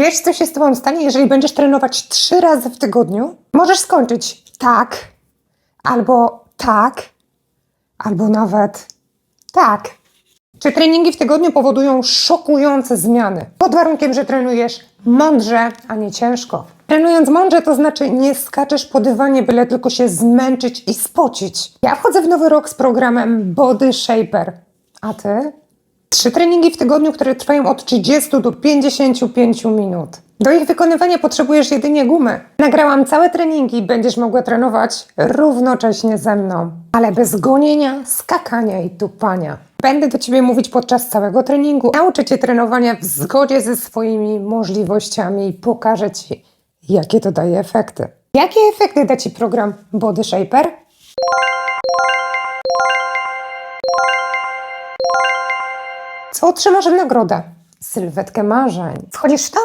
Wiesz, co się z tobą stanie, jeżeli będziesz trenować trzy razy w tygodniu? Możesz skończyć tak, albo tak, albo nawet tak. Czy treningi w tygodniu powodują szokujące zmiany? Pod warunkiem, że trenujesz mądrze, a nie ciężko. Trenując mądrze, to znaczy nie skaczesz po dywanie, byle tylko się zmęczyć i spocić. Ja wchodzę w nowy rok z programem Body Shaper. A ty? Trzy treningi w tygodniu, które trwają od 30 do 55 minut. Do ich wykonywania potrzebujesz jedynie gumy. Nagrałam całe treningi i będziesz mogła trenować równocześnie ze mną, ale bez gonienia, skakania i tupania. Będę do ciebie mówić podczas całego treningu. Nauczę cię trenowania w zgodzie ze swoimi możliwościami i pokażę ci, jakie to daje efekty. Jakie efekty da ci program Body Shaper? Co otrzymasz w nagrodę? Sylwetkę marzeń. Wchodzisz w to?